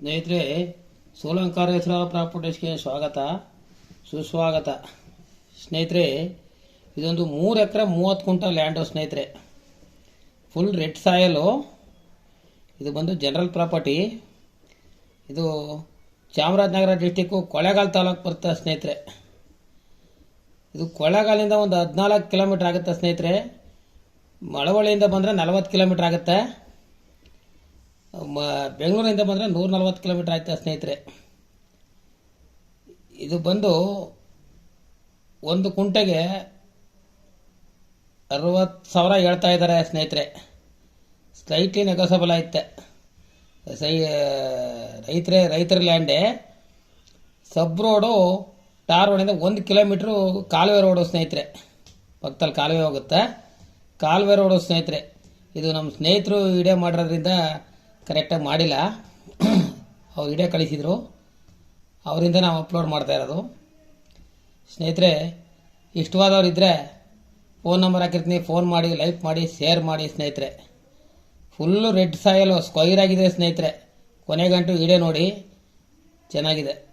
ಸ್ನೇಹಿತರೆ ಸೋಲಂಕಾರ ಸೋಲಂಕಾರೇಶ್ವರ ಪ್ರಾಪರ್ಟೀಸ್ಗೆ ಸ್ವಾಗತ, ಸುಸ್ವಾಗತ. ಸ್ನೇಹಿತರೆ, ಇದೊಂದು ಮೂರು ಎಕರೆ ಮೂವತ್ತು ಕುಂಟಲ್ ಲ್ಯಾಂಡು ಸ್ನೇಹಿತರೆ. ಫುಲ್ ರೆಡ್ ಸಾಯಲು ಇದು ಬಂದು ಜನರಲ್ ಪ್ರಾಪರ್ಟಿ ಇದು ಚಾಮರಾಜನಗರ ಡಿಸ್ಟಿಕ್ಕು ಕೊಳ್ಳೇಗಾಲ ತಾಲೂಕು ಬರ್ತದೆ ಸ್ನೇಹಿತರೆ. ಇದು ಕೊಳ್ಳೇಗಾಲಿಂದ ಒಂದು ಹದಿನಾಲ್ಕು ಕಿಲೋಮೀಟ್ರ್ ಆಗುತ್ತೆ ಸ್ನೇಹಿತರೆ. ಮಳವಳ್ಳಿಯಿಂದ ಬಂದರೆ ನಲವತ್ತು ಕಿಲೋಮೀಟ್ರ್ ಆಗುತ್ತೆ. ಮ ಬೆಂಗಳೂರಿಂದ ಬಂದರೆ ನೂರ ನಲ್ವತ್ತು ಕಿಲೋಮೀಟ್ರ್ ಆಯ್ತಾ ಸ್ನೇಹಿತರೆ. ಇದು ಬಂದು ಒಂದು ಕುಂಟೆಗೆ ಅರವತ್ತು ಸಾವಿರ ಹೇಳ್ತಾ ಇದ್ದಾರೆ ಸ್ನೇಹಿತರೆ. ಸ್ಲೈಟ್ಲಿ ನೆಗೋಸಬಲ್ ಐತೆ. ಸೈ, ರೈತರೇ, ರೈತರ ಲ್ಯಾಂಡೇ ಸಬ್ ರೋಡು ಟಾರ್ ರೋಡಿಂದ ಒಂದು ಕಿಲೋಮೀಟ್ರು ಕಾಲುವೆ ರೋಡು ಸ್ನೇಹಿತರೆ. ಪಕ್ಕದಲ್ಲಿ ಕಾಲುವೆ ಹೋಗುತ್ತೆ. ಕಾಲುವೆ ರೋಡು ಸ್ನೇಹಿತರೆ. ಇದು ನಮ್ಮ ಸ್ನೇಹಿತರು ವಿಡಿಯೋ ಮಾಡಿರೋದ್ರಿಂದ ಕರೆಕ್ಟಾಗಿ ಮಾಡಿಲ್ಲ. ಅವ್ರು ವಿಡಿಯೋ ಕಳಿಸಿದರು. ಅವರಿಂದ ನಾವು ಅಪ್ಲೋಡ್ ಮಾಡ್ತಾ ಇರೋದು. ಸ್ನೇಹಿತರೆ, ಇಷ್ಟವಾದವ್ರು ಇದ್ದರೆ ಫೋನ್ ನಂಬರ್ ಹಾಕಿರ್ತೀನಿ. ಫೋನ್ ಮಾಡಿ ಲೈಕ್ ಮಾಡಿ ಶೇರ್ ಮಾಡಿ ಸ್ನೇಹಿತರೆ. ಫುಲ್ಲು ರೆಡ್ ಸಾಯಲು ಸ್ಕ್ವೈರ್ ಆಗಿದೆ ಸ್ನೇಹಿತರೆ. ಕೊನೆಗಂಟು ವಿಡಿಯೋ ನೋಡಿ. ಚೆನ್ನಾಗಿದೆ.